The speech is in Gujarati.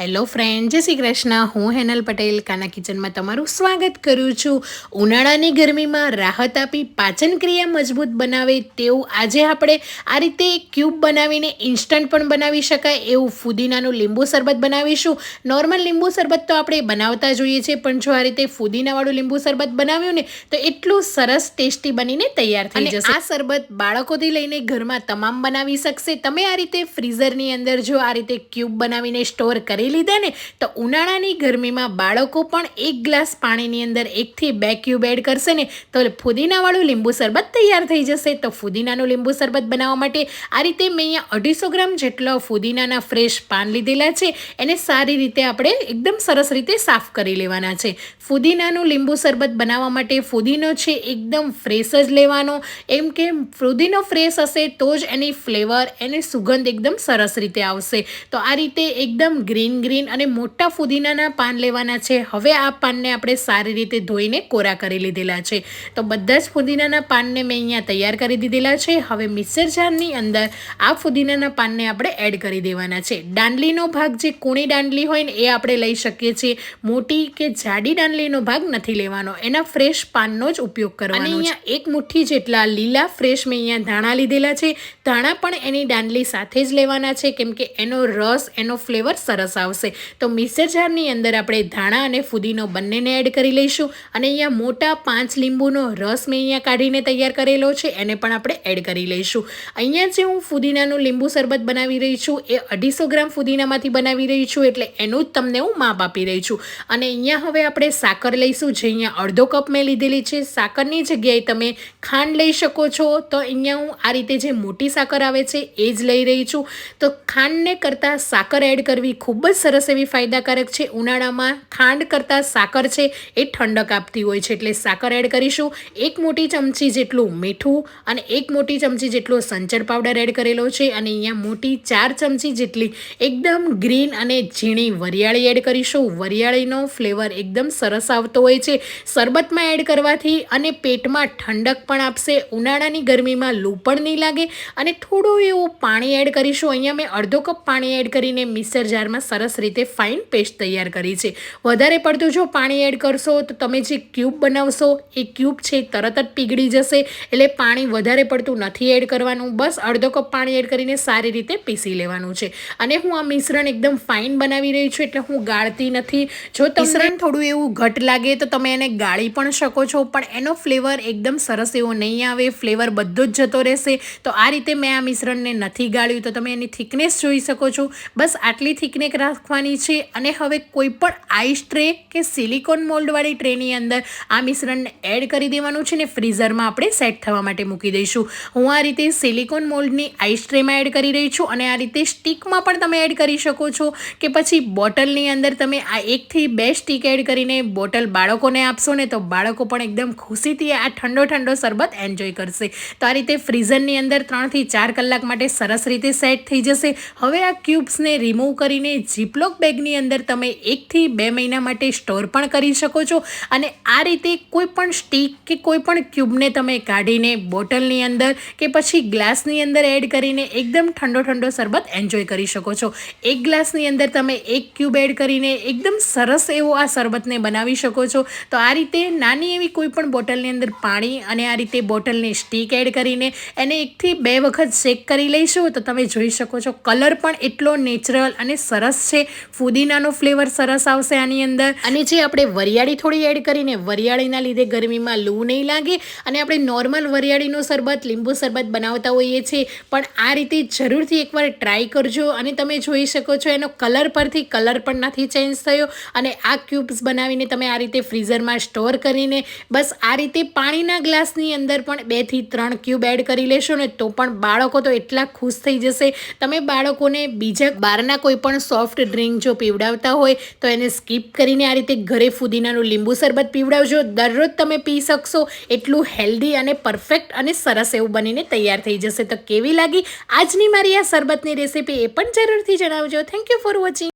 હેલો ફ્રેન્ડ જય શ્રી કૃષ્ણ. હું હેનલ પટેલ કાના કિચનમાં તમારું સ્વાગત કરું છું. ઉનાળાની ગરમીમાં રાહત આપી પાચન ક્રિયા મજબૂત બનાવે તેવું આજે આપણે આ રીતે ક્યુબ બનાવીને ઇન્સ્ટન્ટ પણ બનાવી શકાય એવું ફુદીનાનું લીંબુ શરબત બનાવીશું. નોર્મલ લીંબુ શરબત તો આપણે બનાવતા જોઈએ છીએ પણ જો આ રીતે ફુદીનાવાળું લીંબુ શરબત બનાવ્યું ને તો એટલું સરસ ટેસ્ટી બનીને તૈયાર થઈ જશે. આ શરબત બાળકોથી લઈને ઘરમાં તમામ બનાવી શકશે. તમે આ રીતે ફ્રીઝરની અંદર જો આ રીતે ક્યુબ બનાવીને સ્ટોર કરી લીધા ને, તો ઉનાળાની ગરમીમાં બાળકો પણ એક ગ્લાસ પાણીની અંદર એકથી બે ક્યુબ એડ કરશે ને, તો ફુદીનાવાળું લીંબુ શરબત તૈયાર થઈ જશે. તો ફુદીનાનું લીંબુ શરબત બનાવવા માટે આ રીતે મેં અહીંયા અઢીસો ગ્રામ જેટલો ફુદીનાના ફ્રેશ પાન લીધેલા છે. એને સારી રીતે આપણે એકદમ સરસ રીતે સાફ કરી લેવાના છે. ફુદીનાનું લીંબુ શરબત બનાવવા માટે ફુદીનો છે એકદમ ફ્રેશ જ લેવાનો. એમ કે ફુદીનો ફ્રેશ હશે તો જ એની ફ્લેવર, એની સુગંધ એકદમ સરસ રીતે આવશે. તો આ રીતે એકદમ ગ્રીન ગ્રીન અને મોટા ફુદીનાના પાન લેવાના છે. હવે આ પાનને આપણે સારી રીતે ધોઈને કોરા કરી લીધેલા છે. તો બધા જ ફુદીનાના પાનને મેં અહીંયા તૈયાર કરી દીધેલા છે. હવે મિક્સર જારની અંદર આ ફુદીનાના પાનને આપણે એડ કરી દેવાના છે. દાંડલીનો ભાગ જે કૂણી દાંડલી હોય ને એ આપણે લઈ શકીએ છીએ. મોટી કે જાડી દાંડલીનો ભાગ નથી લેવાનો. એના ફ્રેશ પાનનો જ ઉપયોગ કરવાનો અને અહીંયા એક મુઠ્ઠી જેટલા લીલા ફ્રેશ મેં અહીંયા ધાણા લીધેલા છે. ધાણા પણ એની દાંડલી સાથે જ લેવાના છે. કેમ કે એનો રસ એનો ફ્લેવર સરસ આવશે. તો મિક્સર જારની અંદર આપણે ધાણા અને ફુદીનો બંનેને એડ કરી લઈશું. અને અહીંયા મોટા પાંચ લીંબુનો રસ મેં અહીંયા કાઢીને તૈયાર કરેલો છે, એને પણ આપણે એડ કરી લઈશું. અહીંયા જે હું ફુદીનાનું લીંબુ શરબત બનાવી રહી છું, એ અઢીસો ગ્રામ ફુદીનામાંથી બનાવી રહી છું, એટલે એનું જ તમને હું માપ આપી રહી છું. અને અહીંયા હવે આપણે સાકર લઈશું, જે અહીંયા અડધો કપ મેં લીધેલી છે. સાકરની જગ્યાએ તમે ખાંડ લઈ શકો છો. તો અહીંયા હું આ રીતે જે મોટી સાકર આવે છે, એ જ લઈ રહી છું. તો ખાંડને કરતાં સાકર એડ કરવી ખૂબ જ સરસ એવી ફાયદાકારક છે. ઉનાળામાં ખાંડ કરતાં સાકર છે એ ઠંડક આપતી હોય છે. એટલે સાકર એડ કરીશું. એક મોટી ચમચી જેટલું મીઠું અને એક મોટી ચમચી જેટલો સંચર પાવડર એડ કરેલો છે. અને અહીંયા મોટી ચાર ચમચી જેટલી એકદમ ગ્રીન અને ઝીણી વરિયાળી એડ કરીશું. વરિયાળીનો ફ્લેવર એકદમ સરસ આવતો હોય છે. શરબતમાં એડ કરવાથી અને પેટમાં ઠંડક પણ આપશે. ઉનાળાની ગરમીમાં લૂ પણ નહીં લાગે. અને થોડું એવું પાણી એડ કરીશું. અહીંયા મેં અડધો કપ પાણી એડ કરીને મિક્સર જારમાં સરસ રીતે ફાઇન પેસ્ટ તૈયાર કરી છે. વધારે પડતું જો પાણી એડ કરશો, તો તમે જે ક્યુબ બનાવશો, એ ક્યુબ છે તરત જ પીગળી જશે. એટલે પાણી વધારે પડતું નથી એડ કરવાનું. બસ અડધો કપ પાણી એડ કરીને સારી રીતે પીસી લેવાનું છે. અને હું આ મિશ્રણ એકદમ ફાઇન બનાવી રહી છું, એટલે હું ગાળતી નથી. જો મિશ્રણ થોડું એવું ઘટ લાગે, તો તમે એને ગાળી પણ શકો છો, પણ એનો ફ્લેવર એકદમ સરસ એવો નહીં આવે. ફ્લેવર બધો જ જતો રહેશે. તો આ રીતે મેં આ મિશ્રણને નથી ગાળ્યું, તો તમે એની થિકનેસ જોઈ શકો છો. બસ આટલી થિકનેસ રાખવાની છે અને હવે કોઈ પણ આઈસ ટ્રે કે સિલિકોન મોલ્ડવાળી ટ્રેની અંદર આ મિશ્રણને એડ કરી દેવાનું છે ને ફ્રીઝરમાં આપણે સેટ થવા માટે મૂકી દઈશું. હું આ રીતે સિલિકોન મોલ્ડની આઈસ ટ્રેમાં એડ કરી રહી છું અને આ રીતે સ્ટીકમાં પણ તમે એડ કરી શકો છો કે પછી બોટલની અંદર તમે આ એકથી બે સ્ટીક એડ કરીને બોટલ બાળકોને આપશો ને તો બાળકો પણ એકદમ ખુશીથી આ ઠંડો ઠંડો શરબત એન્જોય કરશે. તો આ રીતે ફ્રીઝરની અંદર ત્રણથી ચાર કલાક માટે સરસ રીતે સેટ થઈ જશે. હવે આ ક્યુબ્સને રિમૂવ કરીને જીપલોક બેગની અંદર તમે એકથી બે મહિના માટે સ્ટોર પણ કરી શકો છો. અને આ રીતે કોઈ પણ સ્ટીક કે કોઈ પણ ક્યુબને તમે કાઢીને બોટલની અંદર કે પછી ગ્લાસની અંદર એડ કરીને એકદમ ઠંડો ઠંડો શરબત એન્જોય કરી શકો છો. એક ગ્લાસની અંદર તમે એક ક્યુબ એડ કરીને એકદમ સરસ એવો આ શરબતને બનાવી શકો છો. તો આ રીતે નાની એવી કોઈ પણ બોટલની અંદર પાણી અને આ રીતે બોટલની સ્ટીક એડ કરીને એને એકથી બે વખત શેક કરી લઈશું. તો તમે જોઈ શકો છો કલર પણ એટલો નેચરલ અને સરસ છે ફુદીનાનો ફ્લેવર સરસ આવશે આની અંદર. અને જે આપણે વરિયાળી થોડી એડ કરીને, વરિયાળીના લીધે ગરમીમાં લૂ નહીં લાગે અને આપણે નોર્મલ વરિયાળીનું શરબત, લીંબુ શરબત બનાવતા હોઈએ છીએ, પણ આ રીતે જરૂરથી એકવાર ટ્રાય કરજો અને તમે જોઈ શકો છો એનો કલર પરથી કલર પણ નથી ચેન્જ થયો અને આ ક્યુબ્સ બનાવીને તમે આ રીતે ફ્રીઝરમાં સ્ટોર કરીને, બસ આ રીતે પાણીના ગ્લાસની અંદર પણ બેથી ત્રણ ક્યુબ એડ કરી લેશો ને તો પણ બાળકો તો એટલા ખુશ થઈ જશે. તમે બાળકોને બીજા બહારના કોઈ પણ સોફ્ટ ડ્રિંક જો પીવડાવતા હોય, તો એને સ્કીપ કરીને આ રીતે ઘરે ફુદીનાનું લીંબુ શરબત પીવડાવજો. દરરોજ તમે પી શકશો. એટલું હેલ્ધી અને પરફેક્ટ અને સરસ એવું બનીને તૈયાર થઈ જશે. તો કેવી લાગી? આજની મારી આ શરબતની રેસીપી એ પણ જરૂરથી જણાવજો. Thank you for watching